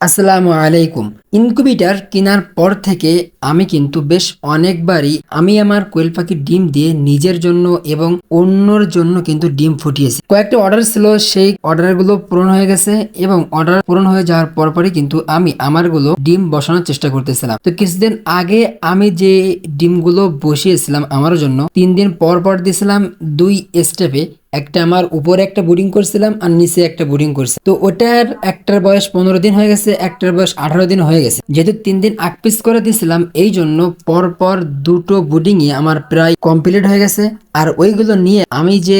আসসালামু আলাইকুম। ইনকুবিটার কেনার পর থেকে আমি কিন্তু বেশ অনেকবারই আমি আমার কোয়েল পাখির ডিম দিয়ে নিজের জন্য এবং অন্যর জন্য কিন্তু ডিম ফুটিয়েছি। কয়েকটা অর্ডার ছিল, সেই অর্ডারগুলো পূরণ হয়ে গেছে এবং অর্ডার পূরণ হয়ে যাওয়ার পরপরই কিন্তু আমি আমারগুলো ডিম বসানোর চেষ্টা করতেছিলাম। তো কিছুদিন আগে আমি যে ডিমগুলো বসিয়েছিলাম আমার জন্য, তিন দিন পর পর দিয়েছিলাম দুই স্টেপে একটা আমার উপরে একটা বোর্ডিং করছিলাম আর নিচে একটা বোর্ডিং করছি। তো ওটার একটার বয়স পনেরো দিন হয়ে গেছে, একটার বয়স আঠারো দিন হয়ে গেছে। যেহেতু তিন দিন আগ পিস করে দিয়েছিলাম এই জন্য পর পর দুটো বোর্ডিংই আমার প্রায় কমপ্লিট হয়ে গেছে। আর ওইগুলো নিয়ে আমি যে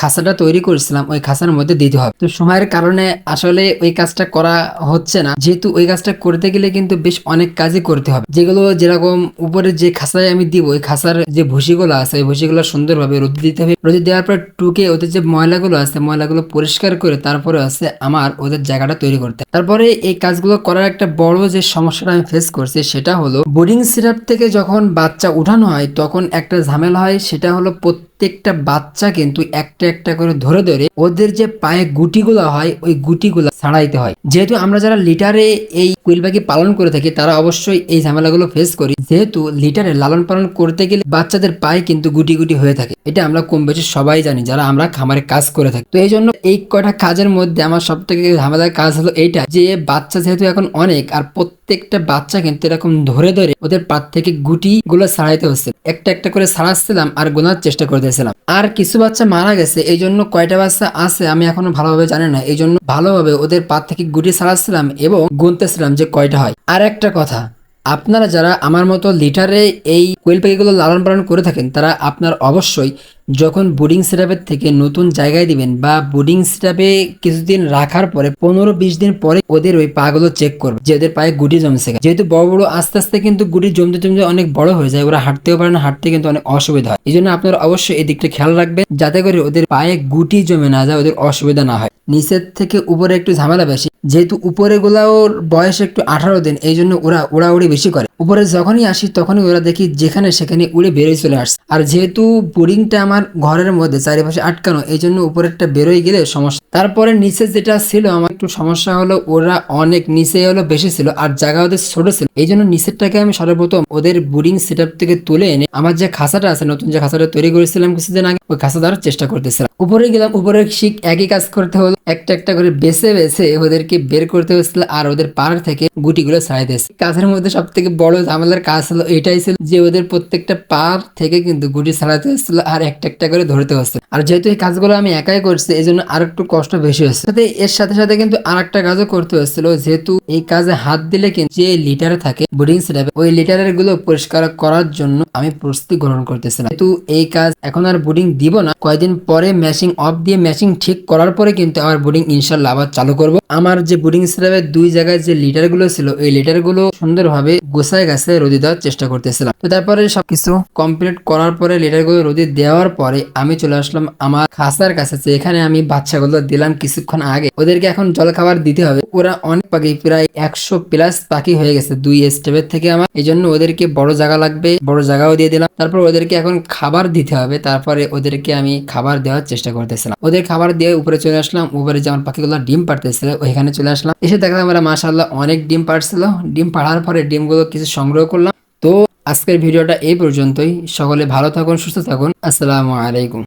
খাসাটা তৈরি করেছিলাম, ওই খাসার মধ্যে দিতে হবে। তো সময়ের কারণে আসলে ওই কাজটা করা হচ্ছে না। যেহেতু ওই কাজটা করতে গেলে কিন্তু বেশ অনেক কাজই করতে হবে। যেগুলো যেরকম উপরে যে খাসায় আমি দিব, ওই খাসার যে ভুসিগুলো আছে, ওই ভুসিগুলো সুন্দরভাবে রোদ দিতে হবে। রোদ দেওয়ার পর টুকে ওদের যে ময়লাগুলো আছে, ময়লাগুলো পরিষ্কার করে তারপরে আছে আমার ওদের জায়গাটা তৈরি করতে। তারপরে এই কাজগুলো করার একটা বড় যে সমস্যাটা আমি ফেস করছি সেটা হলো বোর্ডিং সিরাপ থেকে যখন বাচ্চা উঠানো হয়, তখন একটা ঝামেলা হয়, সেটা হলো প্রত্যেকটা বাচ্চা কিন্তু একটা একটা করে ধরে ধরে ওদের যে পায়ে গুটিগুলো হয়, ওই গুটিগুলো ছাড়াইতে হয়। যেহেতু আমরা যারা লিটারে এই কুইল পাখি পালন করে থাকি, তারা অবশ্যই এই ঝামেলাগুলো ফেস করি। যেহেতু লিটারে লালন পালন করতে গেলে বাচ্চাদের পায়ে কিন্তু গুটি গুটি হয়ে থাকে। এটা আমরা কম বেশি সবাই জানি, যারা আমরা খামারে কাজ করে থাকি। তো এই জন্য এই কয়টা কাজের মধ্যে আমার সব থেকে ঝামেলার কাজ হলো এইটা যে বাচ্চা যেহেতু এখন অনেক, আর প্রত্যেকটা বাচ্চা কিন্তু এরকম ধরে ধরে ওদের পাত থেকে গুটি গুলো ছাড়াইতে হচ্ছে। একটা একটা করে ছাড়াচ্ছিলাম আর গোনার চেষ্টা করতেছিলাম আর কিছু বাচ্চা মারা গেছে এই জন্য কয়টা বাচ্চা আছে আমি এখনও ভালোভাবে জানি না। এই জন্য ভালোভাবে ওদের পাত থেকে গুটি ছাড়াচ্ছিলাম এবং গুনতেছিলাম যে কয়টা হয়। আর একটা কথা, আপনারা যারা আমার মতো লিটারে এই কোয়েল পাখিগুলো লালন পালন করে থাকেন, তারা আপনার অবশ্যই যখন বোর্ডিং সেটাপের থেকে নতুন জায়গায় দিবেন বা বোর্ডিং সেটাপে কিছুদিন রাখার পরে পনেরো বিশ দিন পরে ওদের ওই পাগুলো চেক করবে যে ওদের পায়ে গুটি জমছে যেহেতু বড় বড় আস্তে আস্তে কিন্তু গুটি জমতে জমতে অনেক বড় হয়ে যায়, ওরা হাঁটতেও পারে না, হাঁটতে কিন্তু অনেক অসুবিধা হয়। এই জন্য আপনারা অবশ্যই এই দিকটা খেয়াল রাখবেন যাতে করে ওদের পায়ে গুটি জমে না যায়, ওদের অসুবিধা না হয়। নিচের থেকে উপরে একটু ঝামেলা বেশি, যেহেতু উপরে গুলা ওর বয়স একটু আঠারো দিন এই জন্য ওরা উড়াউড়ি বেশি করে। উপরে যখনই আসি তখনই ওরা দেখি যেখানে সেখানে উড়ে বেরোয় চলে আসছে। আর যেহেতু বোরিংটা আমার ঘরের মধ্যে চারিপাশে আটকানো, এই জন্য উপরেরটা বেরোয় গেলে সমস্যা। তারপরে নিচে যেটা ছিল, আমার একটু সমস্যা হলো ওরা অনেক নিচে হলো, বেশি ছিল, আর জায়গা ওদের ছোট ছিল। এই জন্য নিচেরটাকে আমি সর্বপ্রথম ওদের বোরিং সেট থেকে তুলে এনে, আমার যে খাসাটা আছে, নতুন যে খাসাটা তৈরি করেছিলাম কিছুদিন আগে, ওই খাসা দেওয়ার চেষ্টা করতেছিলাম। উপরে গেলাম উপরের শিখ একই কাজ করতে হলো, একটা একটা করে বেছে বেছে ওদেরকে বের করতে হয়েছিল, আর ওদের পাড় থেকে গুটিগুলো ছাড়াইতেছে কাজের মধ্যে সব থেকে বড় ঝামেলার কাজ হলো, এটাই ছিল যে ওদের প্রত্যেকটা পার থেকে কিন্তু গুটি ছাড়াতে হচ্ছিল আর একটা একটা করে ধরতে হচ্ছে। আর যেহেতু এই কাজগুলো আমি একাই করছি এই জন্য আর একটু কষ্ট বেশি হচ্ছে। সাথে এর সাথে সাথে কিন্তু আর একটা কাজও করতে হচ্ছিল, যেহেতু এই কাজে হাত দিলে কিন্তু যে লিটার থাকে বোর্ডিং সেটাপে ওই লিটারেরগুলো পরিষ্কার করার জন্য আমি প্রস্তুতি গ্রহণ করতেছিলাম কিন্তু এই কাজ এখন আর বোর্ডিং দিব না। কয়েকদিন পরে ম্যাচিং অফ দিয়ে ম্যাচিং ঠিক করার পরে কিন্তু আমার বোর্ডিং ইনশাল্লাহ আবার চালু করব। আমার যে বোর্ডিং সেটাপের দুই জায়গায় যে লিটারগুলো ছিল এই লিটারগুলো সুন্দরভাবে গোছায় গাছে রোদি দেওয়ার চেষ্টা করতেছিলাম। তো তারপরে সবকিছু কমপ্লিট করার পরে লিটারগুলো রোদি দেওয়ার পরে আমি চলে আসলাম আমার খাসার কাছে, যেখানে আমি বাচ্চাগুলো দিলাম কিছুক্ষণ আগে। ওদেরকে এখন জল খাবার দিতে হবে। ওরা অনেক পাখি, প্রায় একশো প্লাস পাখি হয়ে গেছে দুই স্টেপের থেকে আমার। এই জন্য ওদেরকে বড় জায়গা লাগবে, বড় জায়গাও দিয়ে দিলাম। তারপর ওদেরকে এখন খাবার দিতে হবে। তারপরে ওদেরকে আমি খাবার দেওয়ার চেষ্টা করতেছিলাম। ওদের খাবার দিয়ে উপরে চলে আসলাম। উপরে যেমন পাখিগুলো ডিম পাড়তেছিল, ওইখানে চলে আসলাম। এসে দেখলাম আমরা মাসাল্লাহ অনেক ডিম পাড়ছিল। ডিম পাড়ার পরে ডিমগুলো কিছু সংগ্রহ করলাম। তো আজকের ভিডিওটা এই পর্যন্তই। সকলে ভালো থাকুন, সুস্থ থাকুন। আসসালামু আলাইকুম।